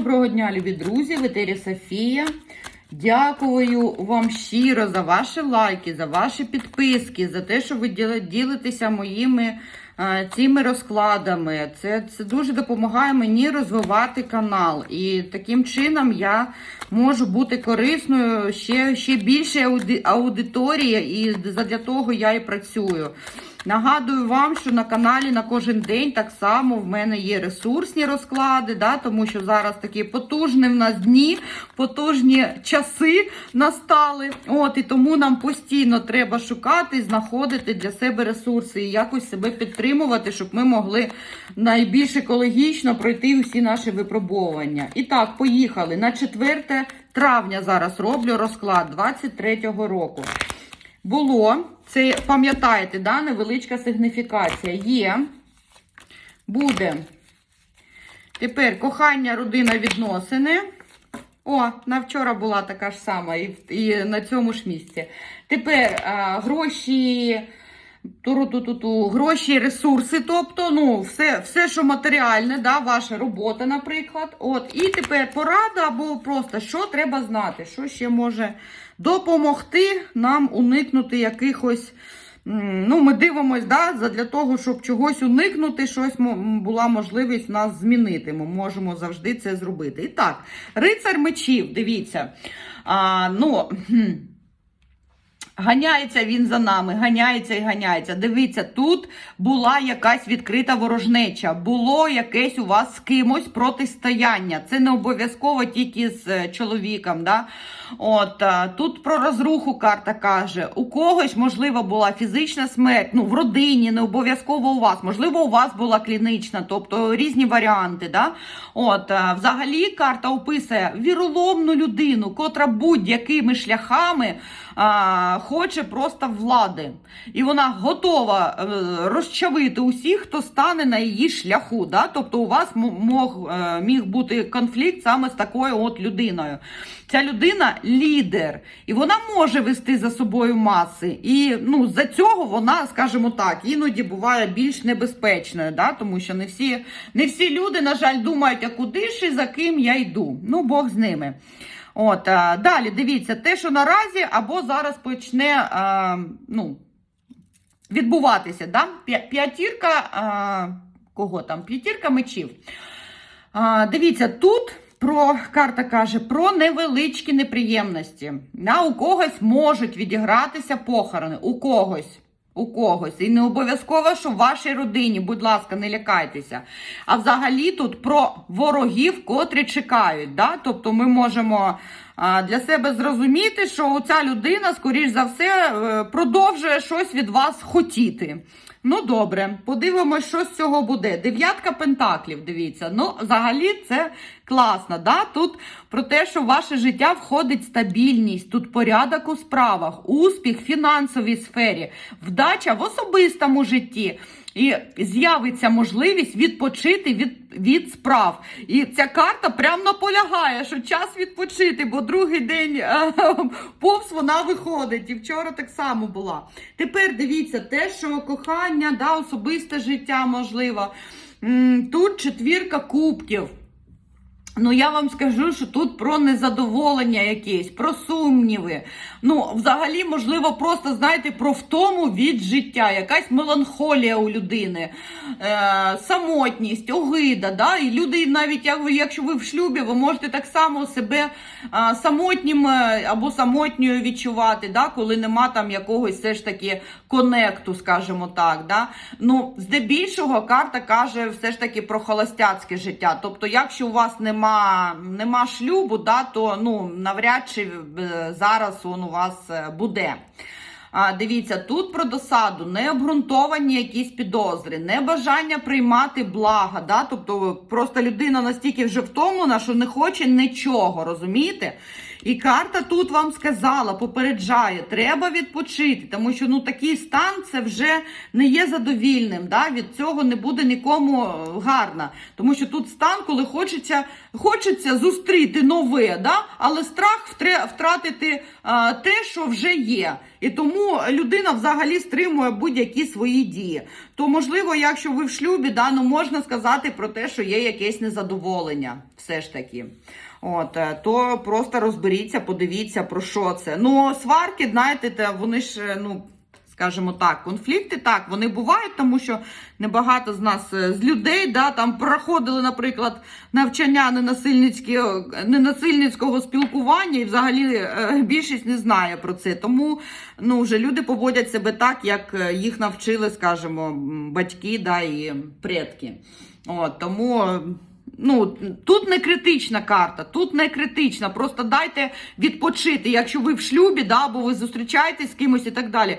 Доброго дня, любі друзі, в етері Софія. Дякую вам щиро за ваші лайки, за ваші підписки, за те, що ви ділитеся моїми е, цими розкладами. Це, це дуже допомагає мені розвивати канал. І таким чином я можу бути корисною ще, ще більшій ауди- аудиторії, і для того я і працюю. Нагадую вам, що на каналі на кожен день так само в мене є ресурсні розклади, да, тому що зараз такі потужні в нас дні, потужні часи настали. От, і тому нам постійно треба шукати, знаходити для себе ресурси і якось себе підтримувати, щоб ми могли найбільш екологічно пройти усі наші випробовування. І так, поїхали. На 4 травня зараз роблю розклад 23-го року. Було, це пам'ятаєте, да, невеличка сигніфікація. Є, буде. Тепер кохання, родина, відносини. О, на вчора була така ж сама, і, і на цьому ж місці. Тепер а, гроші, гроші, ресурси, тобто, ну, все, все, що матеріальне, да, ваша робота, наприклад. От, і тепер порада або просто що треба знати, що ще може допомогти нам уникнути якихось. Ну, ми дивимось, да, для того, щоб чогось уникнути, щось була можливість нас змінити. Ми можемо завжди це зробити. І так, рицар мечів, дивіться. А, ну, Ганяється він за нами, ганяється і ганяється. Дивіться, тут була якась відкрита ворожнеча, було якесь у вас з кимось протистояння. Це не обов'язково тільки з е, чоловіком. Да? От, тут про розруху карта каже: у когось, можливо, була фізична смерть, ну, в родині, не обов'язково у вас. Можливо, у вас була клінічна, тобто різні варіанти. Да? От, взагалі, карта описує віроломну людину, котра будь-якими шляхами а, хоче просто влади. І вона готова е, розчавити усіх, хто стане на її шляху. Да? Тобто у вас мог, е, міг бути конфлікт саме з такою от людиною. Ця людина лідер, і вона може вести за собою маси. І ну, за цього вона, скажімо так, іноді буває більш небезпечною, да? тому що не всі, не всі люди, на жаль, думають, а куди ж і за ким я йду. Ну, Бог з ними. От, далі дивіться, те, що наразі або зараз почне а, ну, відбуватися. Да? П'ятірка, а, кого там? П'ятірка мечів. А, дивіться, тут про карта каже про невеличкі неприємності. Да, у когось можуть відігратися похорони, у когось. У когось. І не обов'язково, що в вашій родині, будь ласка, не лякайтеся. А взагалі тут про ворогів, котрі чекають. Да? Тобто ми можемо для себе зрозуміти, що ця людина, скоріш за все, е, продовжує щось від вас хотіти. Ну, добре, подивимось, що з цього буде. Дев'ятка пентаклів, дивіться. Ну, взагалі, це класно. Да? Тут про те, що в ваше життя входить стабільність, тут порядок у справах, успіх в фінансовій сфері, вдача в особистому житті. І з'явиться можливість відпочити від, від справ. І ця карта прямо наполягає, що час відпочити, бо другий день е, повз вона виходить. І вчора так само була. Тепер дивіться, те, що кохання, да, особисте життя можливо. Тут четвірка кубків. Ну, я вам скажу, що тут про незадоволення якесь, про сумніви. Ну, взагалі, можливо, просто, знаєте, про втому від життя, якась меланхолія у людини, е, самотність, огида. Да? І люди, навіть як ви- якщо ви в шлюбі, ви можете так само себе е, самотнім е, або самотньою відчувати, да? коли нема там якогось все ж таки конекту, скажімо так. Да? Ну, здебільшого карта каже все ж таки про холостяцьке життя. Тобто, якщо у вас нема, нема шлюбу, да, то ну, навряд чи е, зараз он у вас е, буде. А, дивіться, тут про досаду, необґрунтовані якісь підозри, небажання приймати блага. Да? Тобто просто людина настільки вже втомлена, що не хоче нічого, розумієте? І карта тут вам сказала, попереджає, треба відпочити, тому що ну такий стан це вже не є задовільним. Да? Від цього не буде нікому е, гарно. Тому що тут стан, коли хочеться, хочеться зустріти нове, да? але страх втратити а, те, що вже є. І тому людина взагалі стримує будь-які свої дії. то можливо, якщо ви в шлюбі, да, ну можна сказати про те, що є якесь незадоволення, все ж таки. От, е, то просто розберіться, подивіться про що це. Ну, сварки, знаєте, вони ж, е, ну. Скажімо так, конфлікти так, вони бувають, тому що небагато з нас е, з людей да, там проходили, наприклад, навчання ненасильницького, спілкування, і взагалі більшість не знає про це. Тому ну, вже люди поводять себе так, як їх навчили, скажімо, батьки да, і предки. От, тому. Ну, тут не критична карта, тут не критична. Просто дайте відпочити, якщо ви в шлюбі, да, або ви зустрічаєтесь з кимось і так далі.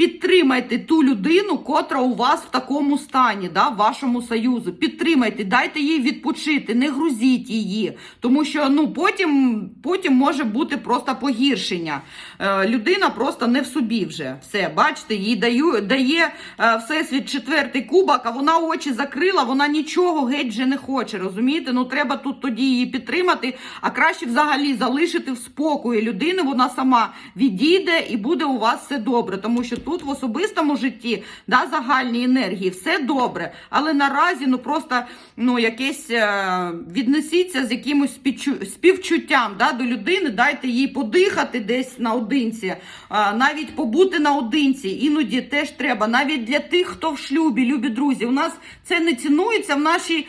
Підтримайте ту людину, котра у вас в такому стані, да, в вашому союзу. Підтримайте, дайте їй відпочити, не грузіть її, тому що ну потім, потім може бути просто погіршення. Е, людина просто не в собі вже. Все, бачите, їй даю, дає е, всесвіт четвертий кубок, а вона очі закрила, вона нічого геть вже не хоче. Розумієте? Ну треба тут тоді її підтримати, а краще взагалі залишити в спокої людину. Вона сама відійде і буде у вас все добре, тому що тут в особистому житті да, загальні енергії, все добре. Але наразі ну просто ну якесь е, віднесіться з якимось співчу- співчуттям да, до людини, дайте їй подихати десь наодинці, е, навіть побути наодинці. Іноді теж треба, навіть для тих, хто в шлюбі, любі друзі. У нас це не цінується в нашій.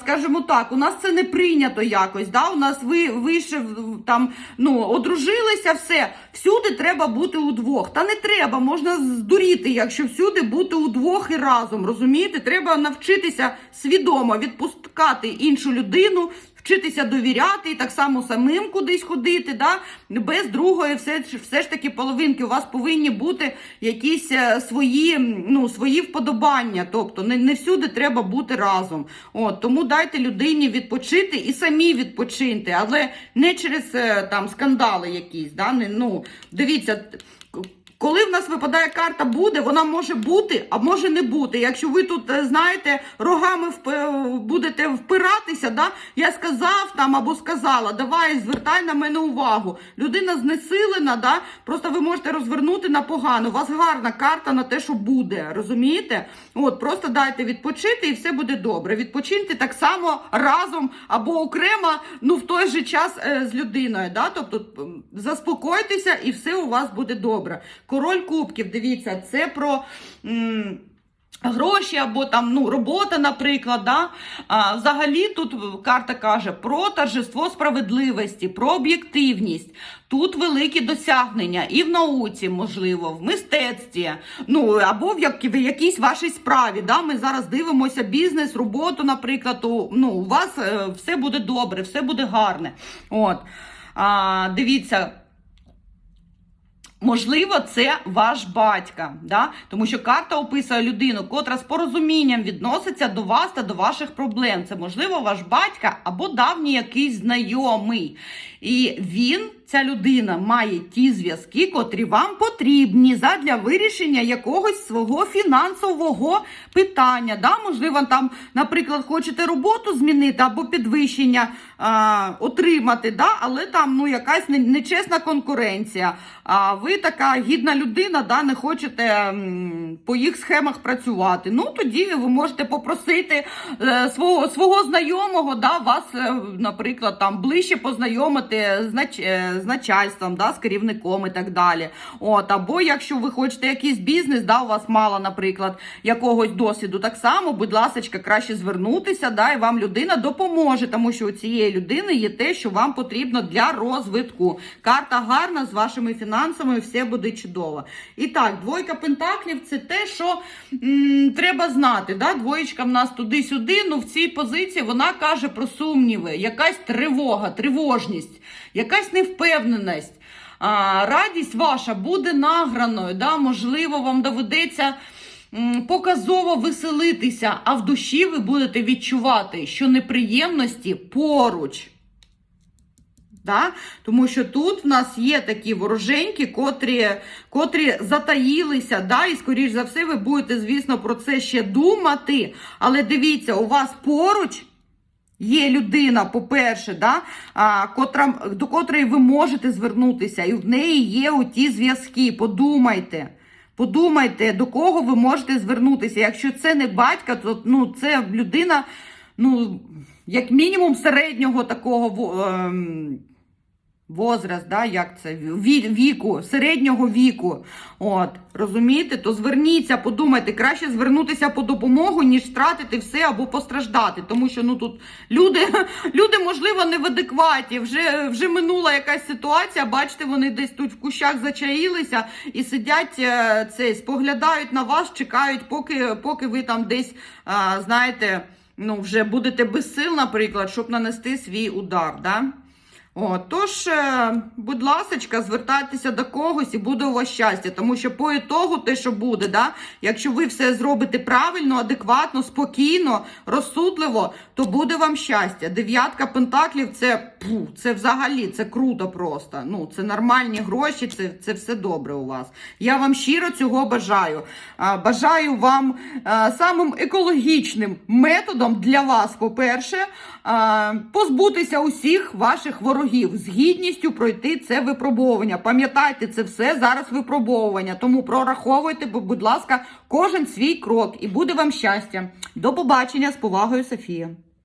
Скажімо так, у нас це не прийнято якось. Да? У нас ви вийшов там, ну одружилися, все. Всюди треба бути удвох. Та не треба, можна здуріти, якщо всюди бути удвох і разом. Розумієте? Треба навчитися свідомо відпускати іншу людину. Вчитися довіряти і так само самим кудись ходити, да? без другої, все, все ж таки половинки. У вас повинні бути якісь е, свої, ну, свої вподобання. Тобто не, не всюди треба бути разом. От, тому дайте людині відпочити і самі відпочиньте, але не через е, там скандали якісь. Да? Не, ну, дивіться. Коли в нас випадає карта буде, вона може бути, а може не бути. Якщо ви тут, е, знаєте, рогами вп- будете впиратися, да? я сказав там або сказала, давай звертай на мене увагу. Людина знесилена, да? просто ви можете розвернути на погано. У вас гарна карта на те, що буде. Розумієте? От, просто дайте відпочити і все буде добре. Відпочиньте так само разом або окремо, ну в той же час е, з людиною. Да? Тобто заспокойтеся і все у вас буде добре. Король кубків, дивіться, це про. м, Гроші або там ну робота, наприклад, да? а, взагалі тут карта каже про торжество справедливості, про об'єктивність. Тут великі досягнення і в науці, можливо, в мистецтві, ну або в, як, в якійсь вашій справі. Да? Ми зараз дивимося бізнес, роботу, наприклад. то, ну, у вас е, все буде добре, все буде гарне. От. А, дивіться. Можливо, це ваш батька, да? тому що карта описує людину, котра з порозумінням відноситься до вас та до ваших проблем. Це можливо ваш батька або давній якийсь знайомий. І він, ця людина, має ті зв'язки, котрі вам потрібні задля вирішення якогось свого фінансового питання. Да? Можливо, там, наприклад, хочете роботу змінити або підвищення а, отримати, да? але там ну, якась нечесна конкуренція. А ви така гідна людина, да, не хочете по їх схемах працювати. Ну тоді ви можете попросити е, свого свого знайомого, да, вас, е, наприклад, там ближче познайомити з, нач, з начальством, да, з керівником і так далі. От, або якщо ви хочете якийсь бізнес, да, у вас мало, наприклад, якогось досвіду, так само, будь ласка, краще звернутися, да, і вам людина допоможе, тому що у цієї людини є те, що вам потрібно для розвитку. Карта гарна з вашими фінансами, все буде чудово. І так, двойка пентаклів це те, що м, треба знати. Да? Двоєчка в нас туди-сюди. Ну в цій позиції вона каже про сумніви, якась тривога, тривожність, якась невпевненість. А, радість ваша буде награною. Да? Можливо, вам доведеться. Показово веселитися, а в душі ви будете відчувати, що неприємності поруч. Да? Тому що тут в нас є такі вороженьки, котрі, котрі затаїлися, да? і, скоріш за все, ви будете, звісно, про це ще думати. Але дивіться, у вас поруч є людина, по-перше, да? а, котра, до котрої ви можете звернутися, і в неї є оті зв'язки. Подумайте. Подумайте, до кого ви можете звернутися. Якщо це не батька, то ну, це людина, ну, як мінімум, середнього такого ем, возраст, да, як це, ві- віку, середнього віку. От, розумієте, то зверніться, подумайте, краще звернутися по допомогу, ніж втратити все або постраждати. Тому що ну тут люди, люди можливо, не в адекваті. Вже, вже минула якась ситуація. Бачите, вони десь тут в кущах зачаїлися і сидять е, це, споглядають на вас, чекають, поки, поки ви там десь, а, знаєте, ну вже будете без сил, наприклад, щоб нанести свій удар. Да? О, тож, е, будь ласка, звертайтеся до когось і буде у вас щастя. Тому що по ітогу те, що буде, да, якщо ви все зробите правильно, адекватно, спокійно, розсудливо, то буде вам щастя. Дев'ятка пентаклів це, пу, це взагалі це круто просто. Ну, це нормальні гроші, це, це все добре у вас. Я вам щиро цього бажаю. А, Бажаю вам а, самим екологічним методом для вас, по-перше, позбутися усіх ваших ворогів, з гідністю пройти це випробовування. Пам'ятайте, це все зараз випробовування. Тому прораховуйте, будь ласка, кожен свій крок, і буде вам щастя. До побачення з повагою, Софія.